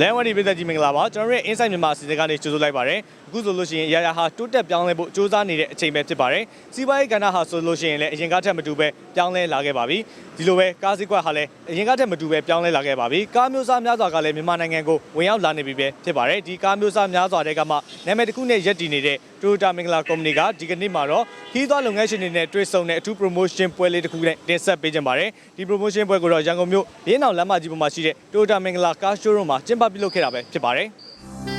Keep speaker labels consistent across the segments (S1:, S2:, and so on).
S1: လန်ဝဒီပြည်သက်ကြီးမင်္ဂလာပါကျွန်တော်တို့ရဲ့ Insight မြန်မာအစီအစဉ်ကနေကြိုဆိုလိုက်ပါတယ်အခုဆိုလို့ရှိရင်ရာရာဟာတိုးတက်ပြောင်းလဲဖို့စ조사နေတဲ့အချိန်ပဲဖြစ်ပါတယ်စီးပွားရေးကဏ္ဍဟာဆိုလို့ရှိရင်လည်းအရင်ကထက်မတူပဲပြောင်းလဲလာခဲ့ပါပြီဒီလိုပဲကားစည်းကွက်ဟာလည်းအရင်ကထက်မတူပဲပြောင်းလဲလာခဲ့ပါပြီကားမျိုးစားများစွာကလည်းမြန်မာနိုင်ငံကိုဝင်ရောက်လာနေပြီပဲဖြစ်ပါတယ်ဒီကားမျိုးစားများစွာတဲ့ကမှနာမည်တစ်ခုနဲ့ရက်တည်နေတဲ့ Toyota မင်္ဂလာကုမ္ပဏီကဒီကနေ့မှာတော့ခီးသွွားလုပ်ငန်းရှင်တွေနဲ့တွေ့ဆုံတဲ့အထူး promotion ပွဲလေးတစ်ခုနဲ့တင်ဆက်ပေးကြပါတယ်ဒီ promotion ပွဲကိုတော့ရန်ကုန်မြို့ရင်းအောင်လမ်းမကြီးပေါ်မှာရှိတဲ့ Toyota မင်္ဂလာကား showroom မှာကျင်းပပြုလုပ်ခဲ့တာပဲဖြစ်ပါတယ်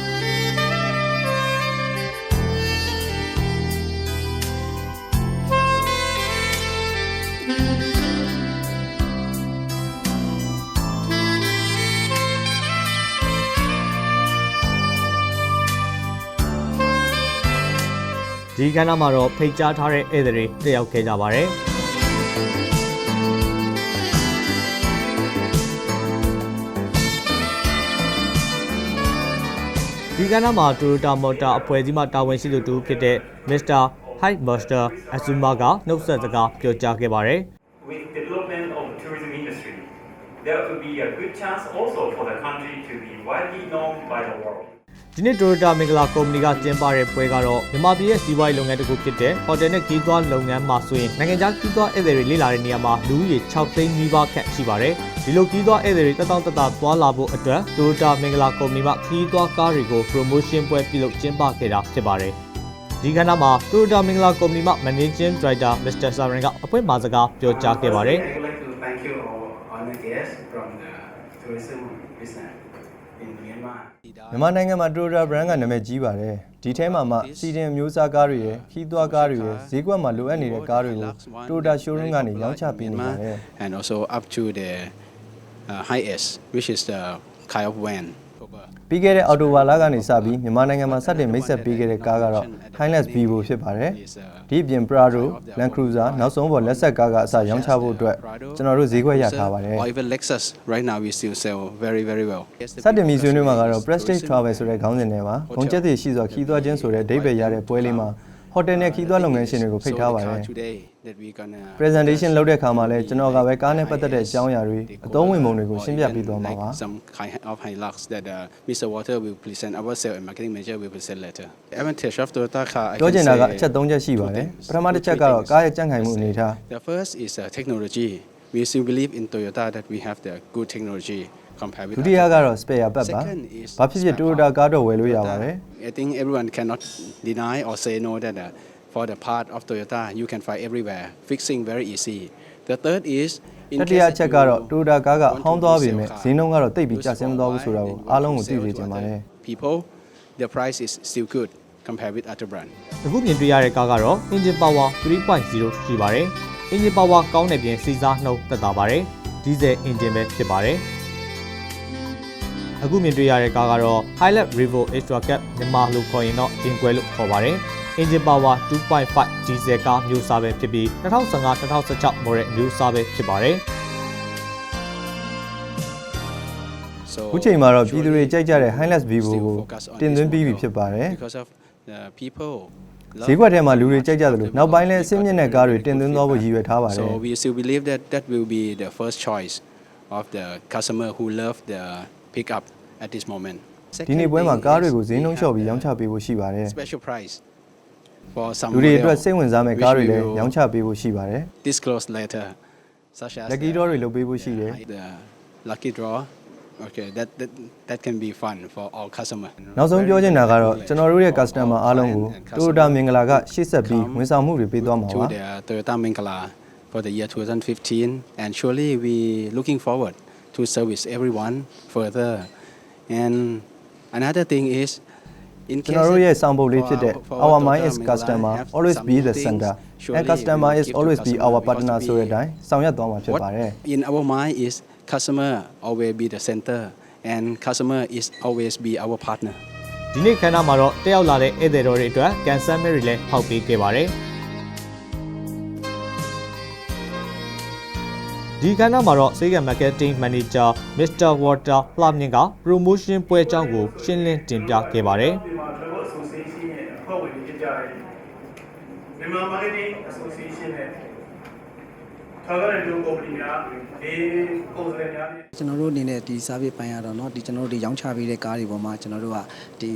S1: ဒီကဏ္ဍမှာတော့ဖိတ်ကြားထားတဲ့ဧည့်သည်တွေတက်ရောက်ခဲ့ကြပါတယ်ဒီကဏ္ဍမှာ Toyota Motor အဖွဲ့အစည်းမှတာဝန်ရှိသူတူဖြစ်တဲ့ Mr. Hyde Master Azuma ကနှုတ်ဆက်စကားပြောကြားခဲ့ပါတယ်
S2: with development of tourism industry, there could be a good chance also for the country to be widely known by the world.
S1: ဒီနေ့ Toyota မင်္ဂလာကုမ္ပဏီကကျင်းပတဲ့ပွဲကတော့မြန်မာပြည်ရဲ့စီးပွားရေးလုပ်ငန်းတစ်ခုဖြစ်တဲ့ဟိုတယ်နဲ့ခီးသွွားလုပ်ငန်းမှာဆိုရင်နိုင်ငံခြားခီးသွွားဧည့်သည်တွေလေ့လာတဲ့နေရာမှာလူဦးရေ6သိန်းနီးပါးခန့်ရှိပါတယ်။ဒီလိုခီးသွွားဧည့်သည်တွေတက်တောင့်တက်တာသွားလာဖို့အတွက် Toyota မင်္ဂလာကုမ္ပဏီမှခီးသွွားကားတွေကို promotion ပွဲပြုလုပ်ကျင်းပခဲ့တာဖြစ်ပါတယ်။ဒီကဏ္ဍမှာ Toyota မင်္ဂလာကုမ္ပဏီမှ Managing Director Mr. Saran ကအပွင့်မှာစကားပြောကြားခဲ့ပါတယ်။
S3: I would like to thank you our honored guests from the tourism business in Myanmar.
S4: မြန်မာနိုင်ငံမှာ Toyota brand ကနာမည်ကြီးပါတယ်ဒီထဲမှာမှစီဒင်မျိုးစားကားတွေရယ်ခီးသွွားကားတွေရယ်ဈေးကွက်မှာလိုအပ်နေတဲ့ကားတွေကို Toyota showroom ကနေရောင်းချပေးနေပါတယ်
S3: and also up to the uh, high S which is the kind of van
S4: ပြီးခဲ့တဲ့အော်တိုဘာလကနေစပြီးမြန်မာနိုင်ငံမှာစတင်မိတ်ဆက်ပေးခဲ့တဲ့ကားကတော့ Hilux Vivo ဖြစ်ပါတယ်ဒီအပြင် Prado Land Cruiser နောက်ဆုံးပေါ်လက်ဆက်ကားကအစရောင်းချဖို့အတွက်ကျွန်တော်တို့ဈေးကွက်ရထားပါတယ်
S3: or even Lexus right now we still sell very very well
S4: စတင်မီဆွေးနွေးမှာကတော့ Prestige Travel ဆိုတဲ့ခေါင်းစဉ်နဲ့ပါဂုံချက်တွေရှိစွာခီးသွွားခြင်းဆိုတဲ့အဓိပ္ပာယ်ရတဲ့ပွဲလေးမှာ ဟိုတယ်နဲ့ခီးသွွားလုပ်ငန်းရှင်တွေကိုဖိတ်ထားပါတယ်
S3: today that we gonna
S4: presentation လုပ်တဲ့အခါမှာလည်းကျွန်တော်ကပဲကားနဲ့ပတ်သက်တဲ့အကြောင်းအရာတွေအသုံးဝင်ပုံတွေကိုရှင်းပြပေးသွားမှာပါ
S3: some kind of Hilux that uh, Mr. Water will present our sales and marketing manager will present later advantage of Toyota car I
S4: ပြော
S3: can
S4: ချင်တာကအ
S3: say
S4: ချက်၃ချက်ရှိပါတယ်ပထမတစ်ချက်ကတော့ကားရဲ့ကြံ့ခိုင်မှုအနေထား
S3: The first is uh, technology. We still believe in Toyota that we have the good technology compared with
S4: ဒုတိယ
S3: others.
S4: ကတော့ spare ပတ်ပါ
S3: Second is
S4: ဘာဖြစ်ဖြစ်
S3: spare
S4: Toyota
S3: part.
S4: ကားတော့ဝယ်လို့ရပါတယ်
S3: I think everyone cannot deny or say no that uh, for the part of Toyota you can find everywhere. Fixing very easy. The third is in
S4: တတိယ
S3: case
S4: အချက်
S3: that
S4: ကတော့
S3: you
S4: Toyota ကားက
S3: want to
S4: ဟောင်းသွားပေ
S3: resell
S4: မဲ့
S3: car,
S4: ဈေးနှုန်းကတော့တိတ်ပြီး
S3: use
S4: ကျဆင်းမသွားဘူးဆိုတာကို
S3: Huawei
S4: အားလုံး
S3: and
S4: ကို
S3: you
S4: သိ
S3: want
S4: စေ
S3: to
S4: ချင်
S3: sell
S4: ပါ
S3: to
S4: တယ်
S3: other people the price is still good compared with other brand.
S1: အခုမြင်တွေ့ရတဲ့ကားကတော့ engine power 3.0ရှိပါတယ်။ engine power ကောင်းတဲ့ပြင်စီးစားနှုန်းသက်သာပါတယ်။ diesel engine ပဲဖြစ်ပါတယ်။အခုမြင်တွေ့ရတဲ့ကားကတော့ Hilux Revo Extra Cab မြန်မာလို့ခေါ်ရင်တော့ Inquel လို့ခေါ်ပါတယ်။ engine power 2.5 diesel ကားမျိုးစားပဲဖြစ်ပြီး2015-2016 model မျိုးစားပဲဖြစ်ပါတယ်။
S3: So
S4: အခုချိန်မှာတော့ပြည်သူတွေကြိုက်ကြတဲ့ Hilux
S3: we
S4: Vivo
S3: still
S4: ကို
S3: focus on
S4: တင်သွင်း
S3: this
S4: ပြီးပြီ
S3: model
S4: ဖြစ်ပါတယ်
S3: because of the people
S4: ဈေးကွက်ထဲမှာလူတွေကြိုက်ကြသလိုနောက်ပိုင်းလည်းအဆင့်မြင့်တဲ့ကားတွေတင်သွင်းသွားဖို့ရည်ရွယ်ထားပါတယ်
S3: So we still believe that that will be the first choice of the customer who love the pickup at this moment.
S4: ဒီနေ့ပွဲမှာကားတွေကိုဈေးနှုန်းလျှော့ပြီးရောင်းချပေးဖို့ရှိပါတယ်
S3: special price for some
S4: လူတွေအတွက်
S3: model
S4: စိတ်ဝင်စားမယ့်ကားတွေလည်း
S3: which we will
S4: ရောင်းချပေးဖို့ရှိပါတယ်
S3: disclose later such as
S4: lucky
S3: the-
S4: draw တွေလုပ်ပေးဖို့ရှိတယ်
S3: the lucky draw okay that that that can be fun for all customer
S4: နောက်ဆုံးပြောချင်တာကတော့ကျွန်တော်တို့ရဲ့ customer အားလုံးကို Toyota မင်္ဂလာကရှေ့ဆက်ပြီးဝန်ဆောင်မှုတွေပေးသွားမှာ
S3: to
S4: ပါ
S3: the Toyota Mingala for the year 2015 and surely we looking forward to service everyone further and another thing is in
S4: ကျွန်တော်တို့ရဲ့
S3: case
S4: ဆောင်ပုဒ်လေးဖြစ်တဲ့
S3: for
S4: our
S3: Toyota
S4: mind is
S3: Mingala
S4: customer
S3: have
S4: always
S3: some
S4: be
S3: new
S4: the
S3: things,
S4: center
S3: surely
S4: and
S3: we
S4: customer
S3: will
S4: is
S3: give to
S4: always be
S3: customer
S4: our
S3: because
S4: partner
S3: we-
S4: ဆိုတဲ့အတိုင်းဆောင်ရွက်သွားမှာဖြစ်
S3: what
S4: ပါတယ်
S3: in our mind is customer always be the center and customer is always be our partner
S1: ဒီနေ့ခန်းနာမှာတော့တက်ရောက်လာတဲ့ဧည့်သည်တော်တွေအတွက်ကန်ဆယ်မဲတွေလည်းဖောက်ပေးခဲ့ပါတယ်။ဒီခန်းနာမှာတော့စေကံ marketing manager Mr. Walter လှမြင့်က promotion ပွဲအကြောင်းကိုရှင်းလင်းတင်ပြခဲ့ပါတယ်
S2: ဒီမှာ Travel Association ရဲ့အဖွဲ့ဝင်တွေဖြစ်ကြတဲ့မြန်မာ Marketing Association နဲ့ ဆောင်ရွက်တဲ့လူကုမ္ပဏီများဒီကိုယ်စားလှယ်များနဲ့
S5: ကျွန်တော်တို့အနေနဲ့ဒီ service ပိုင်းရတော့เนาะဒီကျွန်တော်တို့ဒီရောင်းချပေးတဲ့ကားတွေပေါ်မှာကျွန်တော်တို့ကဒီ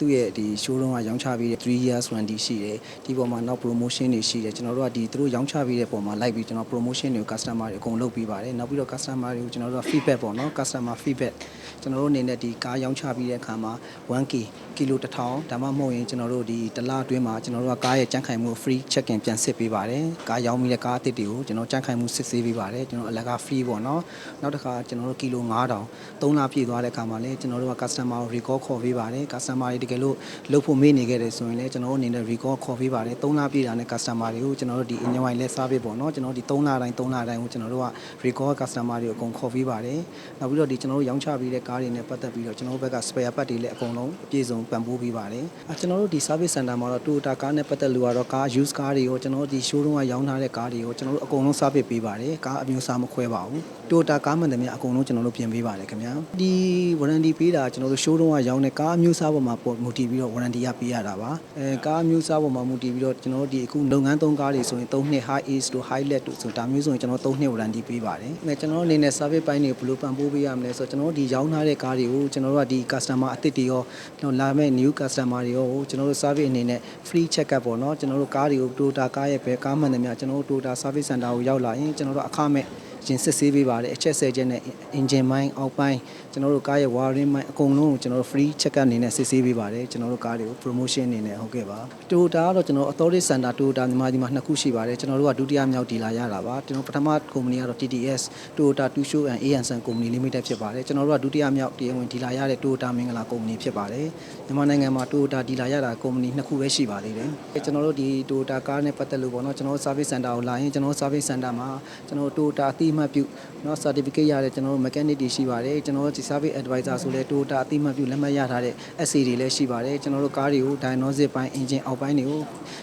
S5: သူ့ရဲ့ဒီ showroom ကရောင်းချပြီးတဲ့3 years warranty ရှိတယ်ဒီပေါ်မှာနောက် promotion တွေရှိတယ်ကျွန်တော်တို့ကဒီသူတို့ရောင်းချပြီးတဲ့ပေါ်မှာလိုက်ပြီးကျွန်တော် promotion တွေကို customer တွေအကုန်လုပ်ပေးပါတယ်နောက်ပြီးတော့ customer တွေကိုကျွန်တော်တို့က feedback ပေါ့နော် customer feedback ကျွန်တော်တို့အနေနဲ့ဒီကားရောင်းချပြီးတဲ့အခါမှာ 1k ကီလို1000ဒါမှမဟုတ်ရင်ကျွန်တော်တို့ဒီတစ်လအတွင်းမှာကျွန်တော်တို့ကကားရဲ့ကြန့်ခိုင်မှု free check in ပြန်စစ်ပေးပါတယ်ကားရောင်းပြီးတဲ့ကားအသစ်တွေကိုကျွန်တော်ကြန့်ခိုင်မှုစစ်ဆေးပေးပါတယ်ကျွန်တော်အလကား free ပေါ့နော်နောက်တစ်ခါကျွန်တော်တို့ကီလို9000 3လပြည့်သွားတဲ့အခါမှာလည်းကျွန်တော်တို့က customer ကို recall ခေါ်ပေးပါတယ် customer တွေကယ်လို့လုပ်ဖို့မေ့နေခဲ့တယ်ဆိုရင်လည်းကျွန်တော်တို့အနေနဲ့ recall ခေါ်ပေးပါတယ်3လပြည့်တာနဲ့ customer တွေကိုကျွန်တော်တို့ဒီ engine wine လက်စားပေးပေါ့နော်ကျွန်တော်တို့ဒီ3လတိုင်း3လတိုင်းကိုကျွန်တော်တို့က recall customer တွေကိုအကုန်ခေါ်ပေးပါတယ်နောက်ပြီးတော့ဒီကျွန်တော်တို့ရောင်းချပေးတဲ့ကားတွေနဲ့ပတ်သက်ပြီးတော့ကျွန်တော်တို့ဘက်က spare part တွေလည်းအကုန်လုံးအပြည့်စုံပံ့ပိုးပေးပါတယ်ကျွန်တော်တို့ဒီ service center မှာတော့ Toyota ကားနဲ့ပတ်သက်လို့ကတော့ကား use ကားတွေကိုကျွန်တော်တို့ဒီ showroom ကရောင်းထားတဲ့ကားတွေကိုကျွန်တော်တို့အကုန်လုံး service ပေးပါတယ်ကားအမျိုးအစားမခွဲပါဘူး Toyota ကားမှန်တယ်များအကုန်လုံးကျွန်တော်တို့ပြင်ပေးပါတယ်ခင်ဗျာဒီ warranty ပေးတာကျွန်တော်တို့ showroom ကရောင်းတဲ့ကားအမျိုးအစားပေါ်မှာပေါ်မူတည်ပြီးတော့ warranty ကပေးရတာပါအဲကားအမျိုးအစားပေါ်မှာမူတည်ပြီးတော့ကျွန်တော်တို့ဒီအခုလုပ်ငန်းသုံးကားတွေဆိုရင်3နှစ် high ace တို့ high let တို့ဆိုဒါမျိုးဆိုရင်ကျွန်တော်တို့3နှစ် warranty ပေးပါတယ်အဲကျွန်တော်တို့အနေနဲ့ service ပိုင်းတွေဘယ်လိုပံ့ပိုးပေးရမလဲဆိုတော့ကျွန်တော်တို့ဒီရောင်းထားတဲ့ကားတွေကိုကျွန်တော်တို့ကဒီ customer အသစ်တွေရောကျွန်တော်လာမဲ့ new customer တွေရောကျွန်တော်တို့ service အနေနဲ့ free check up ပေါ့နော်ကျွန်တော်တို့ကားတွေကို Toyota ကားရဲ့ဘယ်ကားမှန်တယ်များကျွန်တော်တို့ Toyota service center ကိုရောက်လာရင်ကျွန်တော်တို့အခမဲ့ ရှင်စစ်ဆေးပေးပါတယ်အချက်ဆဲချက်နဲ့ engine ပိုင်းအောက်ပိုင်းကျွန်တော်တို့ကားရဲ့ wiring ပိုင်းအကုန်လုံးကိုကျွန်တော်တို့ free check up အနေနဲ့စစ်ဆေးပေးပါတယ်ကျွန်တော်တို့ကားတွေကို promotion အနေနဲ့ဟုတ်ကဲ့ပါ Toyota ကတော့ကျွန်တော် authority center Toyota မြန်မာပြည်မှာနှစ်ခုရှိပါတယ်ကျွန်တော်တို့ကဒုတိယမြောက်ဒီလာရတာပါကျွန်တော်ပထမကုမ္ပဏီကတော့ TTS Toyota Two Show and ANSN Company Limited ဖြစ်ပါတယ်ကျွန်တော်တို့ကဒုတိယမြောက်တရားဝင်ဒီလာရတဲ့ Toyota မင်္ဂလာကုမ္ပဏီဖြစ်ပါတယ်မြန်မာနိုင်ငံမှာ Toyota ဒီလာရတာကုမ္ပဏီနှစ်ခုပဲရှိပါသေးတယ်ကျွန်တော်တို့ဒီ Toyota ကားနဲ့ပတ်သက်လို့ပေါ့နော်ကျွန်တော်တို့ service center ကိုလာရင်ကျွန်တော်တို့ service center မှာကျွန်တော်တို့ Toyota အတိအမှတ်ပြုနော် certificate ရတဲ့ကျွန်တော်တို့ mechanic တွေရှိပါတယ်ကျွန်တော်တို့ဒီ service advisor ဆိုလဲ Toyota အတိအမှတ်ပြုလက်မှတ်ရထားတဲ့ SC တွေလည်းရှိပါတယ်ကျွန်တော်တို့ကားတွေကို diagnostic ပိုင်း engine အောက်ပိုင်းတွေကို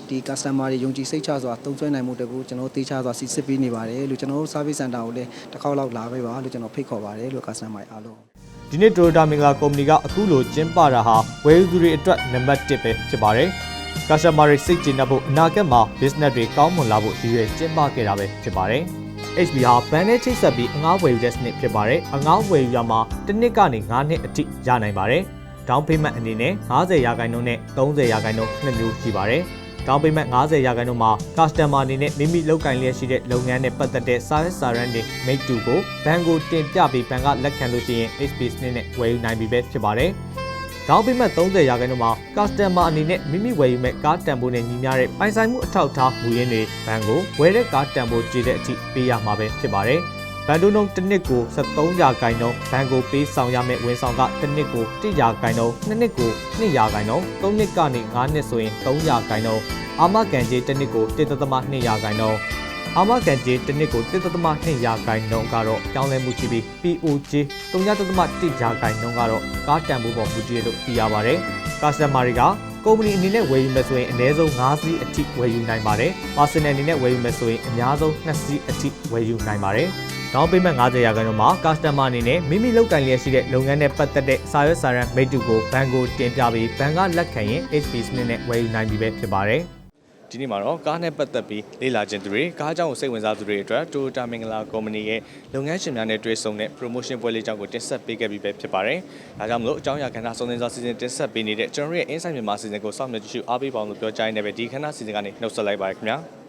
S5: ဒီ customer တွေယုံကြည်စိတ်ချစွာသုံးစွဲနိုင်မှုတကူကျွန်တော်တို့တေးချစွာစီစစ်ပေးနေပါတယ်လို့ကျွန်တော်တို့ service center ကိုလည်းတစ်ခေါက်လောက်လာပေးပါလို့ကျွန်တော်ဖိတ်ခေါ်ပါတယ်လို့ customer တွေအားလုံး
S1: ဒီနေ့ Toyota မင်္ဂလာကုမ္ပဏီကအခုလိုကျင်းပတာဟာဝယ်ယူသူတွေအတွက်နံပါတ်1ပဲဖြစ်ပါတယ်။ customer တွေစိတ်ကျေနပ်ဖို့အနာဂတ်မှာ business တွေကောင်းမွန်လာဖို့ရည်ရွယ်ကျင်းပခဲ့တာပဲဖြစ်ပါတယ်။ HB ဟာဘဏ်နဲ့ချိတ်ဆက်ပြီးအငှားဝယ်ယူတဲ့စနစ်ဖြစ်ပါတယ်။အငှားဝယ်ယူရမှာတစ်နှစ်ကနေ9နှစ်အထိရနိုင်ပါတယ်။ down payment အနေနဲ့90ရာခိုင်နှုန်းနဲ့30ရာခိုင်နှုန်းနှစ်မျိုးရှိပါတယ်။ down payment 90ရာခိုင်နှုန်းမှာ customer အနေနဲ့မိမိလုပ်ကင်လျက်ရှိတဲ့လုပ်ငန်းနဲ့ပတ်သက်တဲ့ service စာရန်တွေ make to ကိုဘဏ်ကိုတင်ပြပြီးဘဏ်ကလက်ခံလို့ရှိရင် HB စနစ်နဲ့ဝယ်ယူနိုင်ပြီပဲဖြစ်ပါတယ်။ down payment 30ရာခိုင်နှုန်းမှာ customer အနေနဲ့မိမိဝယ်ယူမဲ့ကားတန်ဖိုးနဲ့ညီမျှတဲ့ပိုင်ဆိုင်မှုအထောက်အထားမူရင်းတွေဘဏ်ကိုဝယ်တဲ့ကားတန်ဖိုးကြည့်တဲ့အထိပေးရမှာပဲဖြစ်ပါတယ်။ဘန်ဒိုနှုန်းတစ်နှစ်ကို73ရာခိုင်နှုန်းဘဏ်ကိုပေးဆောင်ရမယ့်ဝန်ဆောင်ကတစ်နှစ်ကို1ရာခိုင်နှုန်းနှစ်နှစ်ကို2ရာခိုင်နှုန်းသုံးနှစ်ကနေ9နှစ်ဆိုရင်3ရာခိုင်နှုန်းအာမကန်ကြေးတစ်နှစ်ကို1.2ရာခိုင်နှုန်း အာမကန်ကြေးတစ်နှစ်ကို1.2ရာခိုင်နှုန်းကတော့ပြောင်းလဲမှုရှိပြီး POJ 3.1ရာခိုင်နှုန်းကတော့ကားတန်ဖိုးပေါ်မူတည်လို့သိရပါတယ်။ customer တွေကကုမ္ပဏီအနေနဲ့ဝယ်ယူမယ်ဆိုရင်အနည်းဆုံး5စီးအထိဝယ်ယူနိုင်ပါတယ်။ personal အနေနဲ့ဝယ်ယူမယ်ဆိုရင်အများဆုံး2စီးအထိဝယ်ယူနိုင်ပါတယ်။ down payment 50ရာခိုင်နှုန်းမှာ customer အနေနဲ့မိမိလုပ်ကင်လျက်ရှိတဲ့လုပ်ငန်းနဲ့ပတ်သက်တဲ့စာရွက်စာတမ်းမိတ္တူကိုဘဏ်ကိုတင်ပြပြီးဘဏ်ကလက်ခံရင် HP စနစ်နဲ့ဝယ်ယူနိုင်ပြီပဲဖြစ်ပါတယ်။ ဒီနေ့မှာတော့ကားနဲ့ပတ်သက်ပြီးလေ့လာခြင်းသူတွေကားအကြောင်းကိုစိတ်ဝင်စားသူတွေအတွက် Toyota မင်္ဂလာကုမ္ပဏီရဲ့လုပ်ငန်းရှင်များနဲ့တွေ့ဆုံတဲ့ promotion ပွဲလေးအကြောင်းကိုတင်ဆက်ပေးခဲ့ပြီးပဲဖြစ်ပါတယ်။ဒါကြောင့်မလို့အကြောင်းအရာခန္ဓာစုံစမ်းစွာစီစဉ်တင်ဆက်ပေးနေတဲ့ကျွန်တော်ရဲ့ Insight မြန်မာစီစဉ်ကိုစောင့်မျှော်ကြည့်ရှုအားပေးပါအောင်လို့ပြောကြားရင်းနဲ့ပဲဒီခန္ဓာစီစဉ်ကနေနှုတ်ဆက်လိုက်ပါရခင်ဗျာ။